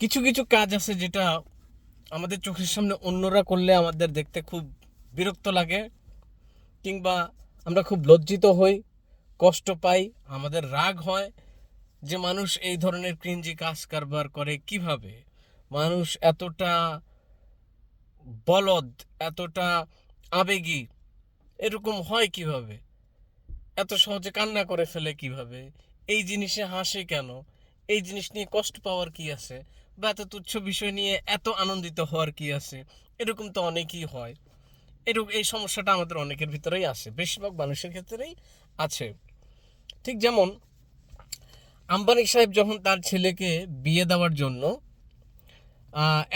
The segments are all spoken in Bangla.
কিছু কিছু কাজ আছে যেটা আমাদের চোখের সামনে অন্যরা করলে আমাদের দেখতে খুব বিরক্ত লাগে, কিংবা আমরা খুব লজ্জিত হই, কষ্ট পাই, আমাদের রাগ হয় যে মানুষ এই ধরনের ক্রিঞ্জি কাজ কারবার করে কীভাবে? মানুষ এতটা বলদ, এতটা আবেগী, এরকম হয় কীভাবে? এত সহজে কান্না করে ফেলে কীভাবে? এই জিনিসে হাসে কেন? এই জিনিস নিয়ে কষ্ট পাওয়ার কি আছে? বা এত তুচ্ছ বিষয় নিয়ে এত আনন্দিত হওয়ার কি আছে? এরকম তো অনেকই হয়। এরকম এই সমস্যাটা আমাদের অনেকের ভিতরেই আছে বেশিরভাগ মানুষের ক্ষেত্রেই আছে। ঠিক যেমন আম্বানি সাহেব যখন তার ছেলেকে বিয়ে দেওয়ার জন্য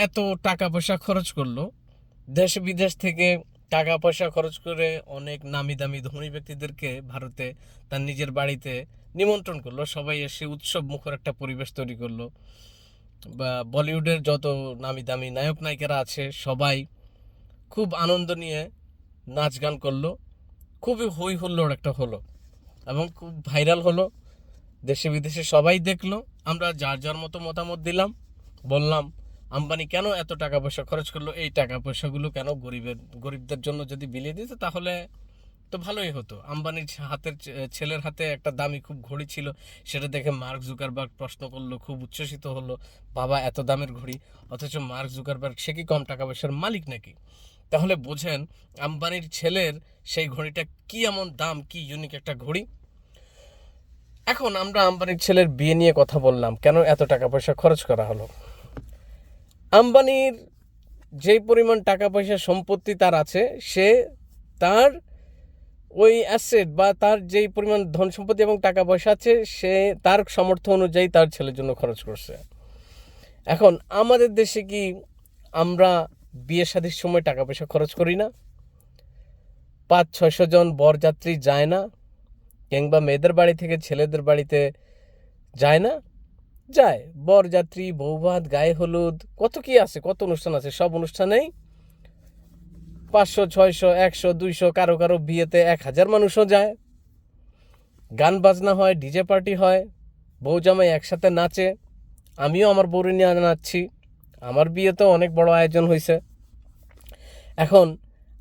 এত টাকা পয়সা খরচ করল দেশ বিদেশ থেকে টাকা পয়সা খরচ করে অনেক নামি দামি ধনী ব্যক্তিদেরকে ভারতে তার নিজের বাড়িতে নিমন্ত্রণ করল, সবাই এসে উৎসব মুখর একটা পরিবেশ তৈরি করল। বা বলিউডের যত নামি দামি নায়ক নায়িকারা আছে, সবাই খুব আনন্দ নিয়ে নাচ গান করল। খুবই হই হুল্লোড় একটা হলো এবং খুব ভাইরাল হলো। দেশে বিদেশে সবাই দেখল। আমরা যার যার মতো মতামত দিলাম, বললাম, আম্বানি কেন এত টাকা পয়সা খরচ করল? এই টাকা পয়সাগুলো কেন গরিবের, গরিবদের জন্য যদি বিলিয়ে দিত, তাহলে তো ভালোই হতো। আম্বানির হাতের ছেলের হাতে একটা দামি খুব ঘড়ি ছিল, সেটা দেখে মার্ক জুকারবার্গ প্রশ্ন করল, খুব উচ্ছ্বসিত হলো, বাবা, এত দামের ঘড়ি? অথচ মার্ক জুকারবার্গ, সে কি কম টাকা পয়সার মালিক নাকি? তাহলে বোঝেন, আম্বানির ছেলের সেই ঘড়িটা কি এমন দাম, কি ইউনিক একটা ঘড়ি? এখন আমরা আম্বানির ছেলের বিয়ে নিয়ে কথা বললাম, কেন এত টাকা পয়সা খরচ করা হলো? আম্বানির যেই পরিমাণ টাকা পয়সা সম্পত্তি তার আছে, সে তার ওই অ্যাসেট বা তার যেই পরিমাণ ধন সম্পত্তি এবং টাকা পয়সা আছে, সে তার সামর্থ্য অনুযায়ী তার ছেলের জন্য খরচ করছে। এখন আমাদের দেশে কি আমরা বিয়ে শাদির সময় টাকা পয়সা খরচ করি না? পাঁচ, ছয়শো জন বরযাত্রী যায় না? কিংবা মেয়েদের বাড়ি থেকে ছেলেদের বাড়িতে যায় না? যায়। বরযাত্রী বৌভাত গায়ে হলুদ, কত কি আছে, কত অনুষ্ঠান আছে, সব অনুষ্ঠানেই পাঁচশো, ছয়শো, একশো, দুইশো, কারও কারও বিয়েতে এক হাজার মানুষও যায়। গান বাজনা হয়, ডিজে পার্টি হয়, বউ জামাই একসাথে নাচে। আমিও আমার বউরে নিয়ে নাচছি। আমার বিয়েতেও অনেক বড় আয়োজন হয়েছে। এখন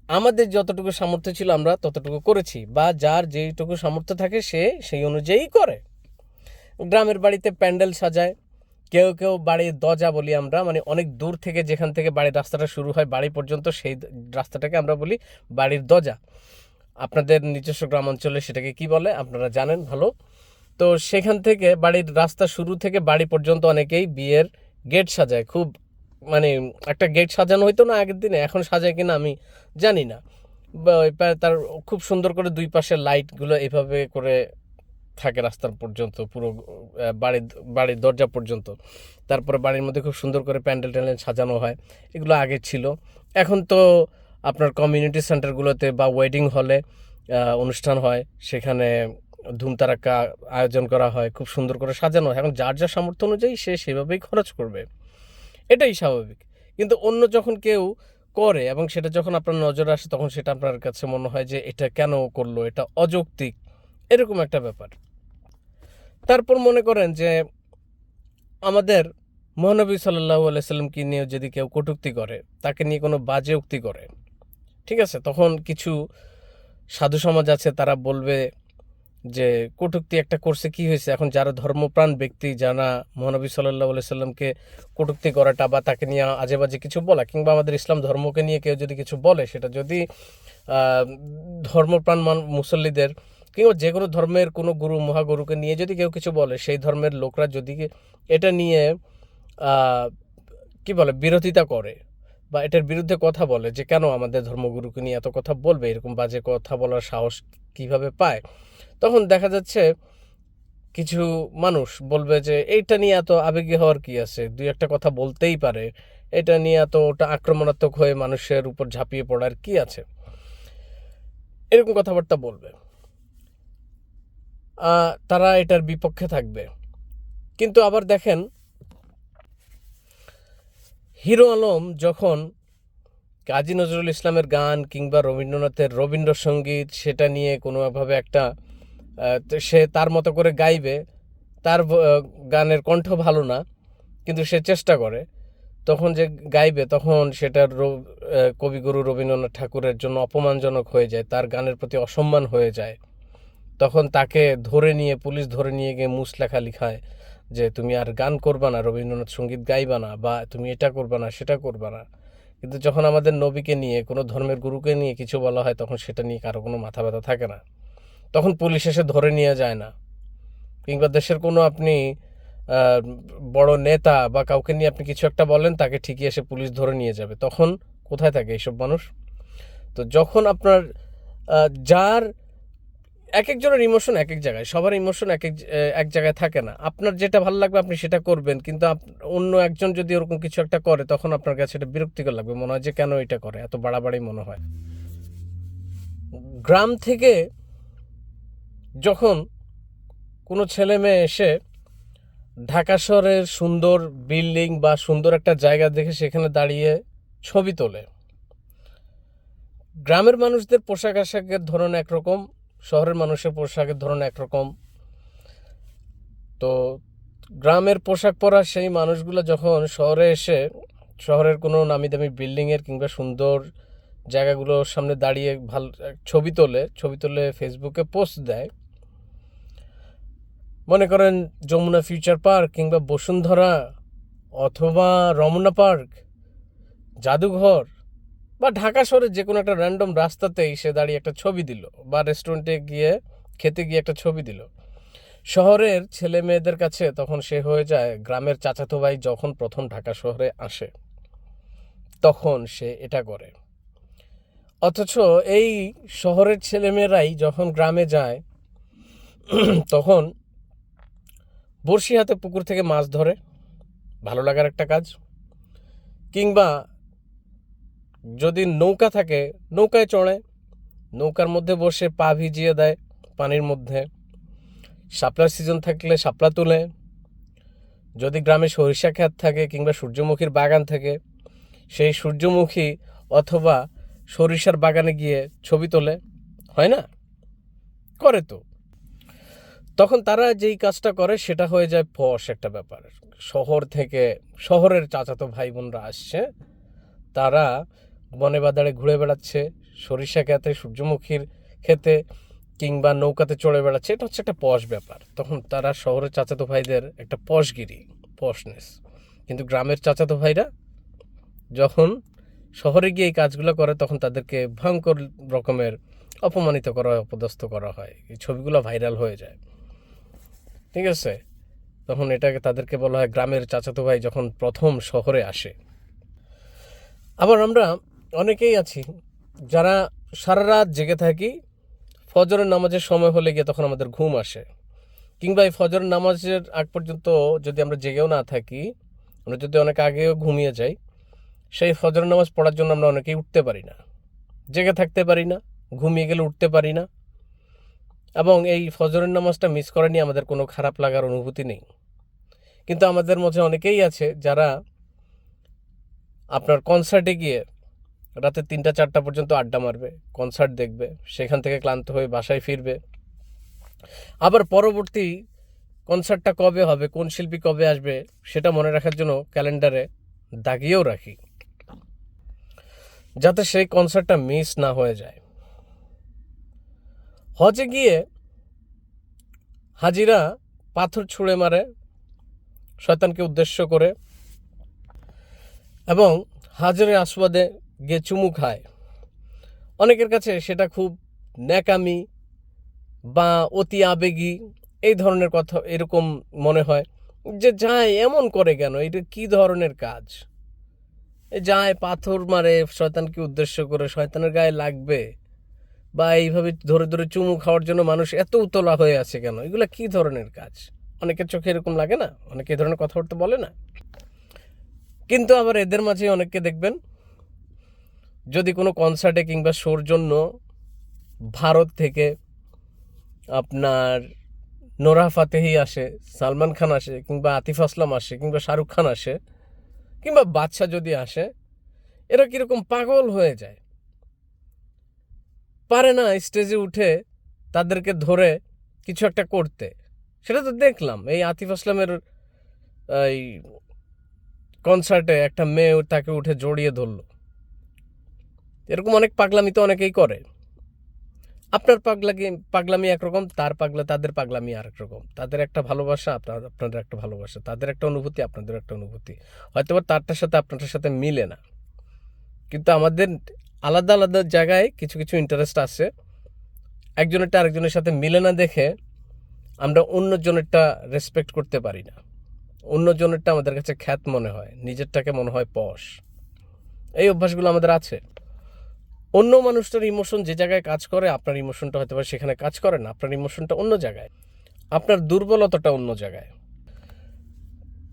আমাদের যতটুকু সামর্থ্য ছিল আমরা ততটুকু করেছি, বা যার যেইটুকু সামর্থ্য থাকে সে সেই অনুযায়ী করে। গ্রামের বাড়িতে প্যান্ডেল সাজায় কেউ কেউ বাড়ির দজা বলি আমরা মানে অনেক দূর থেকে যেখান থেকে বাড়ির রাস্তাটা শুরু হয় বাড়ি পর্যন্ত, সেই রাস্তাটাকে আমরা বলি বাড়ির দজা আপনাদের নিজস্ব গ্রাম অঞ্চলে সেটাকে কি বলে, আপনারা জানেন, ভালো। তো সেখান থেকে বাড়ির রাস্তা শুরু থেকে বাড়ি পর্যন্ত অনেকেই বিয়ের গেট সাজায়। খুব মানে একটা গেট সাজানো হইতো না আগের দিনে, এখন সাজায় কিনা আমি জানি না। তার খুব সুন্দর করে দুই পাশে লাইটগুলো এভাবে করে থাকে রাস্তার পর্যন্ত, পুরো বাড়ির বাড়ির দরজা পর্যন্ত। তারপরে বাড়ির মধ্যে খুব সুন্দর করে প্যান্ডেল ট্যান্ডেল সাজানো হয়। এগুলো আগে ছিল। এখন তো আপনার কমিউনিটি সেন্টারগুলোতে বা ওয়েডিং হলে অনুষ্ঠান হয়। সেখানে ধুমতারাক্কা আয়োজন করা হয়, খুব সুন্দর করে সাজানো হয়। এখন যার যা সামর্থ্য অনুযায়ী সে সেভাবেই খরচ করবে। এটাই স্বাভাবিক। কিন্তু অন্য যখন কেউ করে এবং সেটা যখন আপনার নজরে আসে, তখন সেটা আপনার কাছে মনে হয় যে এটা কেন করল? এটা অযৌক্তিক। এরকম একটা ব্যাপার। তারপর মনে করেন যে আমাদের মহানবী সাল্লাহ আলাইসাল্লামকে নিয়ে যদি কেউ কটূক্তি করে, তাকে নিয়ে কোনো বাজে উক্তি করে, ঠিক আছে? তখন কিছু সাধু সমাজ আছে, তারা বলবে যে কটূক্তি একটা করছে কি হয়েছে? এখন যারা ধর্মপ্রাণ ব্যক্তি, যারা মহানবী সাল্লাহ সাল্লামকে কটূক্তি করাটা বা তাকে নিয়ে আজে বাজে কিছু বলা, কিংবা আমাদের ইসলাম ধর্মকে নিয়ে কেউ যদি কিছু বলে, সেটা যদি ধর্মপ্রাণ মুসল্লিদের কিংবা যে কোনো ধর্মের কোনো গুরু, মহাগুরুকে নিয়ে যদি কেউ কিছু বলে, সেই ধর্মের লোকরা যদি এটা নিয়ে কি বলে, বিরোধিতা করে বা এটার বিরুদ্ধে কথা বলে যে কেন আমাদের ধর্মগুরুকে নিয়ে এত কথা বলবে, এরকম বাজে কথা বলার সাহস কীভাবে পায়, তখন দেখা যাচ্ছে কিছু মানুষ বলবে যে, এইটা নিয়ে এত আবেগী হওয়ার কি আছে? দুই একটা কথা বলতেই পারে। এটা নিয়ে এত ওটা আক্রমণাত্মক হয়ে মানুষের উপর ঝাঁপিয়ে পড়ার কি আছে? এরকম কথাবার্তা বলবে। তারা এটার বিপক্ষে থাকবে। কিন্তু আবার দেখেন, হিরো আলম যখন কাজী নজরুল ইসলামের গান কিংবা রবীন্দ্রনাথের রবীন্দ্রসঙ্গীত সেটা নিয়ে কোনোভাবে একটা সে তার মতো করে গাইবে, তার গানের কণ্ঠ ভালো না, কিন্তু সে চেষ্টা করে। তখন যে গাইবে, তখন সেটার কবিগুরু রবীন্দ্রনাথ ঠাকুরের জন্য অপমানজনক হয়ে যায়, তার গানের প্রতি অসম্মান হয়ে যায়। তখন তাকে ধরে নিয়ে, পুলিশ ধরে নিয়ে গিয়ে মুসলেখা লিখায় যে, তুমি আর গান করবা না, রবীন্দ্রনাথ সংগীত গাইবা না, বা তুমি এটা করবা না, সেটা করবা না। কিন্তু যখন আমাদের নবীকে নিয়ে, কোনো ধর্মের গুরুকে নিয়ে কিছু বলা হয়, তখন সেটা নিয়ে কারও কোনো মাথা ব্যথা থাকে না। তখন পুলিশ এসে ধরে নিয়ে যায় না। কিংবা দেশের কোনো আপনি বড় নেতা বা কাউকে নিয়ে আপনি কিছু একটা বলেন, তাকে ঠিকই এসে পুলিশ ধরে নিয়ে যাবে। তখন কোথায় থাকে এইসব মানুষ? তো যখন আপনার যার এক একজনের ইমোশন এক এক জায়গায়। সবার ইমোশন এক এক এক জায়গায় থাকে না। আপনার যেটা ভালো লাগবে আপনি সেটা করবেন, কিন্তু অন্য একজন যদি ওরকম কিছু একটা করে, তখন আপনার কাছে এটা বিরক্তিকর লাগবে। মনে হয় যে কেন এটা করে? এত বাড়াবাড়ি মনে হয়। গ্রাম থেকে যখন কোনো ছেলে মেয়ে এসে ঢাকা শহরের সুন্দর বিল্ডিং বা সুন্দর একটা জায়গা দেখে সেখানে দাঁড়িয়ে ছবি তোলে, গ্রামের মানুষদের পোশাক আশাকের ধরন একরকম শহরের মানুষের পোশাকের ধরন একরকম। তো গ্রামের পোশাক পরা সেই মানুষগুলো যখন শহরে এসে শহরের কোনো নামি দামি বিল্ডিংয়ের কিংবা সুন্দর জায়গাগুলোর সামনে দাঁড়িয়ে ভালো, ছবি তোলে, ছবি তুলে ফেসবুকে পোস্ট দেয়, মনে করেন যমুনা ফিউচার পার্ক কিংবা বসুন্ধরা অথবা রমনা পার্ক জাদুঘর বা ঢাকা শহরের যে কোনো একটা র্যান্ডম রাস্তাতেই সে দাঁড়িয়ে একটা ছবি দিল বা রেস্টুরেন্টে গিয়ে, খেতে গিয়ে একটা ছবি দিল। শহরের ছেলে মেয়েদের কাছে তখন সে হয়ে যায় গ্রামের চাচাতো ভাই যখন প্রথম ঢাকা শহরে আসে। তখন সে এটা করে। অথচ এই শহরের ছেলেমেয়েরাই যখন গ্রামে যায়, তখন বড়শি হাতে পুকুর থেকে মাছ ধরে। ভালো লাগার একটা কাজ। কিংবা যদি নৌকা থাকে, নৌকায় চড়ে। নৌকার মধ্যে বসে পা ভিজিয়ে দেয় পানির মধ্যে। শাপলার সিজন থাকলে শাপলা তুলে। যদি গ্রামে সরিষা ক্ষেত থাকে কিংবা সূর্যমুখীর বাগান থাকে, সেই সূর্যমুখী অথবা সরিষার বাগানে গিয়ে ছবি তোলে, হয় না? করে তো। তখন তারা যেই কাজটা করে সেটা হয়ে যায় ফস একটা ব্যাপার। শহর থেকে শহরের চাচাতো ভাই বোনরা আসছে, তারা বনে বাদারে ঘুরে বেড়াচ্ছে, সরিষা খেতে সূর্যমুখীর খেতে কিংবা নৌকাতে চড়ে বেড়াচ্ছে, এটা হচ্ছে একটা পশ ব্যাপার। তখন তারা শহরের চাচাতো ভাইদের একটা পশগিরি, পশনেস। কিন্তু গ্রামের চাচাতো ভাইরা যখন শহরে গিয়ে এই কাজগুলো করে, তখন তাদেরকে ভয়ঙ্কর রকমের অপমানিত করা হয়, অপদস্থ করা হয়। এই ছবিগুলো ভাইরাল হয়ে যায়। ঠিক আছে? তখন এটাকে তাদেরকে বলা হয় গ্রামের চাচাতো ভাই যখন প্রথম শহরে আসে। আবার আমরা অনেকেই আছি যারা সারা রাত জেগে থাকি, ফজরের নামাজের সময় হলে গিয়ে তখন আমাদের ঘুম আসে। কিংবা এই ফজরের নামাজের আগ পর্যন্ত যদি আমরা জেগেও না থাকি, আমরা যদি অনেক আগেও ঘুমিয়ে যাই, সেই ফজরের নামাজ পড়ার জন্য আমরা অনেকেই উঠতে পারি না। জেগে থাকতে পারি না, ঘুমিয়ে গেলে উঠতে পারি না। এবং এই ফজরের নামাজটা মিস করে নিয়ে আমাদের কোনো খারাপ লাগার অনুভূতি নেই। কিন্তু আমাদের মধ্যে অনেকেই আছে যারা আপনার কনসার্টে গিয়ে রাতে তিনটা চারটা পর্যন্ত আড্ডা মারবে কনসার্ট দেখবে, সেখান থেকে ক্লান্ত হয়ে বাসায় ফিরবে। আবার পরবর্তী কনসার্টটা কবে হবে, কোন শিল্পী কবে আসবে, সেটা মনে রাখার জন্য ক্যালেন্ডারে দাগিয়েও রাখি। যাতে সেই কনসার্টটা মিস না হয়ে যায়। হজে গিয়ে হাজিরা পাথর ছুঁড়ে মারে, শয়তানকে উদ্দেশ্য করে এবং হাজারের আস্বাদে গিয়ে চুমু খায়। অনেকের কাছে সেটা খুব ন্যাকামি বা অতি আবেগী, এই ধরনের কথা এরকম মনে হয় যে যায় এমন করে কেন? এটা কি ধরনের কাজ? যায়, পাথর মারে, শয়তানকে উদ্দেশ্য করে শয়তানের গায়ে লাগবে বা এইভাবে ধরে ধরে চুমু খাওয়ার জন্য মানুষ এত উতলা হয়ে আছে কেন? এগুলো কি ধরনের কাজ? অনেকের চোখে এরকম লাগে না? অনেকে এই ধরনের কথাবার্তা বলে না? কিন্তু আবার এদের মাঝে অনেককে দেখবেন যদি কোনো কনসার্টে কিংবা শোর জন্য ভারত থেকে আপনার নোরা ফাতেহি আসে, সালমান খান আসে, কিংবা আতিফ আসলাম আসে, কিংবা শাহরুখ খান আসে, কিংবা বাদশা যদি আসে, এরা কীরকম পাগল হয়ে যায়। পারে না স্টেজে উঠে তাদেরকে ধরে কিছু একটা করতে। সেটা তো দেখলাম, এই আতিফ আসলামের, এই কনসার্টে একটা মেয়ে তাকে উঠে জড়িয়ে ধরলো। এরকম অনেক পাগলামি তো অনেকেই করে। আপনার পাগলামি পাগলামি একরকম, তার পাগলা, তাদের পাগলামি আরেক রকম তাদের একটা ভালোবাসা, আপনার, আপনাদের একটা ভালোবাসা। তাদের একটা অনুভূতি, আপনাদের একটা অনুভূতি। হয়তো বা তারটার সাথে, আপনারটার সাথে মিলে না। কিন্তু আমাদের আলাদা আলাদা জায়গায় কিছু কিছু ইন্টারেস্ট আছে। একজনেরটা আরেকজনের সাথে মিলে না দেখে আমরা অন্যজনেরটা রেসপেক্ট করতে পারি না। অন্যজনেরটা আমাদের কাছে খ্যাত মনে হয়। নিজেরটাকে মনে হয় পশ। এই অভ্যাসগুলো আমাদের আছে। অন্য মানুষটার ইমোশন যে জায়গায় কাজ করে, আপনার ইমোশনটা হয়তো সেখানে কাজ করে না, আপনার ইমোশনটা অন্য জায়গায়। আপনার দুর্বলতাটা অন্য জায়গায়।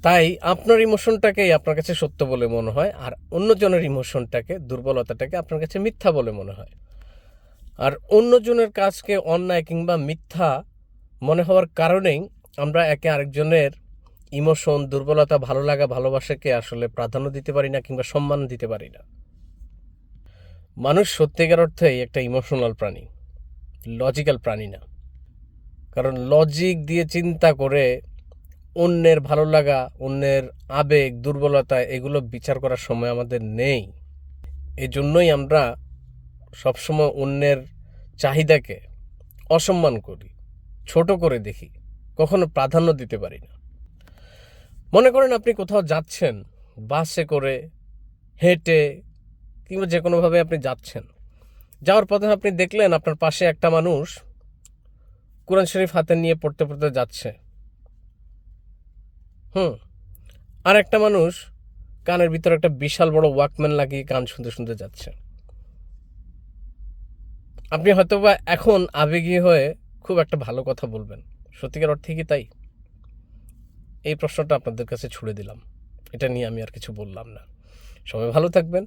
তাই আপনার ইমোশনটাকেই আপনার কাছে সত্য বলে মনে হয়, আর অন্যজনের ইমোশনটাকে দুর্বলতাটাকে আপনার কাছে মিথ্যা বলে মনে হয়। আর অন্যজনের কাজকে অন্যায় কিংবা মিথ্যা মনে হওয়ার কারণেই আমরা একে আরেকজনের ইমোশন দুর্বলতা ভালো লাগা ভালোবাসাকে আসলে প্রাধান্য দিতে পারি না কিংবা সম্মান দিতে পারি না। মানুষ সত্যিকার অর্থেই একটা ইমোশনাল প্রাণী লজিক্যাল প্রাণী না। কারণ লজিক দিয়ে চিন্তা করে অন্যের ভালো লাগা, অন্যের আবেগ, দুর্বলতা, এগুলো বিচার করার সময় আমাদের নেই। এজন্যই আমরা সবসময় অন্যের চাহিদাকে অসম্মান করি, ছোট করে দেখি, কখনো প্রাধান্য দিতে পারি না। মনে করেন আপনি কোথাও যাচ্ছেন, বাসে করে হেঁটে কিংবা যে কোনোভাবে আপনি যাচ্ছেন। যাওয়ার পথে আপনি দেখলেন আপনার পাশে একটা মানুষ কোরআন শরীফ হাতে নিয়ে পড়তে পড়তে যাচ্ছে। হুম, আর একটা মানুষ কানের ভিতরে একটা বিশাল বড় ওয়াকম্যান লাগিয়ে গান শুনতে শুনতে যাচ্ছে। আপনি হয়তো বা এখন আবেগী হয়ে খুব একটা ভালো কথা বলবেন। সত্যিকার অর্থে কি তাই? এই প্রশ্নটা আপনাদের কাছে ছুড়ে দিলাম। এটা নিয়ে আমি আর কিছু বললাম না। সবাই ভালো থাকবেন।